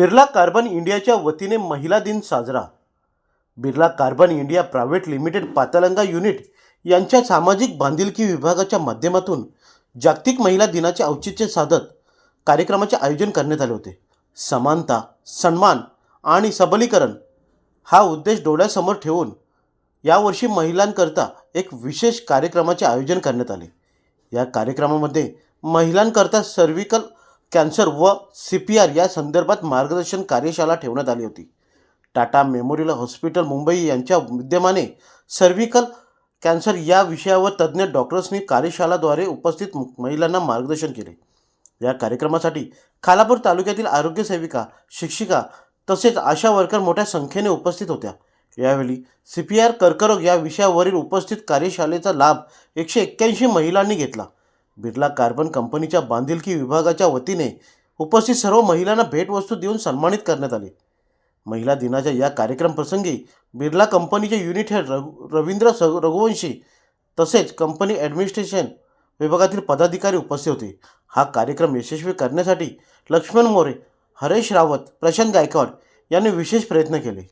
Birla carbon इंडियाच्या वतीने महिला दिन साजरा. Birla carbon India private limited Patalganga unit यांच्या सामाजिक बांधिलकी विभागाच्या माध्यमातून जागतिक महिला दिनाचे औचित्य साधत कार्यक्रमाचे आयोजन करण्यात आले होते. समानता सन्मान आणि सबलीकरण हा उद्देश डोळ्यासमोर ठेवून यावर्षी महिलांकरता एक विशेष कार्यक्रमाचे आयोजन करण्यात आले. या कार्यक्रमामध्ये महिलांकरता सर्विकल कॅन्सर व सी पी आर या संदर्भात मार्गदर्शन कार्यशाळा ठेवण्यात आली होती. टाटा मेमोरियल हॉस्पिटल मुंबई यांच्या विद्यमाने सर्व्हिकल कॅन्सर या विषयावर तज्ज्ञ डॉक्टर्सनी कार्यशाळाद्वारे उपस्थित महिलांना मार्गदर्शन केले. या कार्यक्रमासाठी खालापूर तालुक्यातील आरोग्य सेविका शिक्षिका तसेच आशा वर्कर मोठ्या संख्येने उपस्थित होत्या. यावेळी सी पी आर कर्करोग या विषयावरील उपस्थित कार्यशाळेचा लाभ एकशे एक्क्याऐंशी महिलांनी घेतला. बिर्ला कार्बन कंपनीच्या बांधिलकी विभागाच्या वतीने उपस्थित सर्व महिलांना भेटवस्तू देऊन सन्मानित करण्यात आले. महिला दिनाच्या या कार्यक्रम प्रसंगी बिर्ला कंपनीचे युनिट हेड रघु रवींद्र स रघुवंशी तसेच कंपनी ॲडमिनिस्ट्रेशन विभागातील पदाधिकारी उपस्थित होते. हा कार्यक्रम यशस्वी करण्यासाठी लक्ष्मण मोरे हरेश रावत प्रशांत गायकवाड यांनी विशेष प्रयत्न केले.